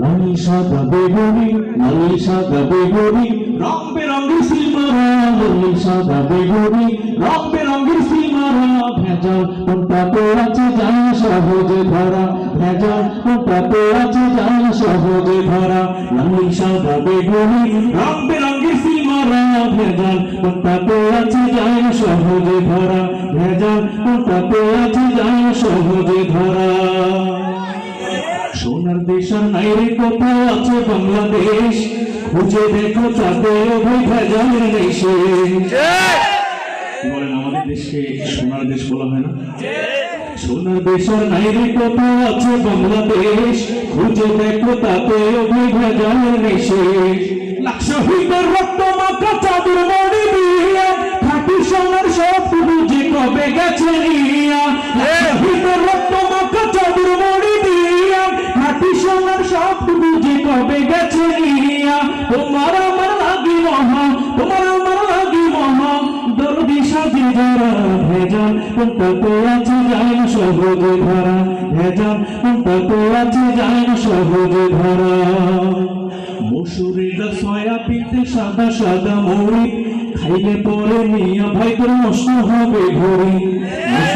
লাল সাদা বেগুনি লাল সাদা বেগুনি রং বেরঙের সিমারা লাল সাদা বেগুনি রং বেরঙের সিমারা ভেজাল কোনটাতে আছে জান সহজে ধরা, ভেজাল কোনটাতে আছে জান সহজে ধরা লাল সাদা বেগুনি রং বেরঙের সিমারা ভেজাল কোনটাতে আছে জান সহজে ধরা, ভেজাল কোনটাতে আছে জান সহজে ধরা। সোনার দেশ আর নাই রে কোথাও আছে বাংলাদেশ। খুঁজে দেখো অভয় ভেজালের দেশে। বলেন, আমাদের দেশকে সোনার দেশ বলা হয় না? সোনার দেশ আর নাই আছে বাংলাদেশ। খুঁজে দেখো তাতে ভেজালের দেশে। লাক্ষ হইতে রক্ত মাখা চাঁদের মনে দিয়া, খাটি সোনার সব বুঝে কবে গেছে নিয়া তোমার আমার লাগি মহা তোমার আমার লাগি মহা দরদি সাজে যারা ভেজাল কোনটা তো আছে যায় সহজে ধরা। ভেজাল কোনটা তো আছে যায় সহজে ধরা। মসুরের ডাল সয়াবিনতে সাদা সাদা মুড়ি, খাইলে পরে মিয়া ভাই তোর নষ্ট হবে ঘড়ি।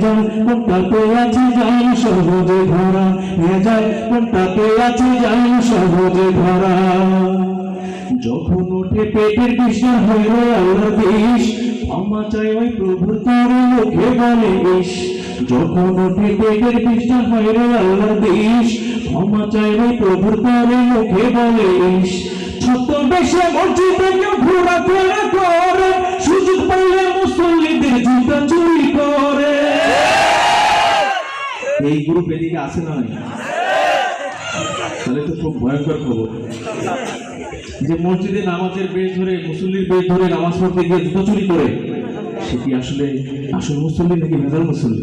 ভেজাল কোনটাতে আছে যাই সহজে ধরা ভেজাল কোনটাতে আছে যাই সহজে ধরা যখন ওঠে পেটের হয়ে আল্লাহ বিষ, ক্ষমা চাই ওই প্রভুর তারে মুখে বলে বিষ। যখন ওঠে পেটের হয়ে আল্লাহ বিষ, ক্ষমা চাই ওই প্রভুর তারে মুখে বলে বিষ। ছোট বেশে মসজিদে কেউ ঘোরা ফেরা করে। এই গ্রুপ এদিকে আসে না তাহলে তো খুব ভয়ঙ্কর খবর। যে মসজিদে নামাজের বেশ ধরে, মুসল্লির বেশ ধরে নামাজ পড়তে গিয়ে জুতো চুরি করে, সে কি আসলে আসল মুসল্লি নাকি ভেজাল মুসল্লি?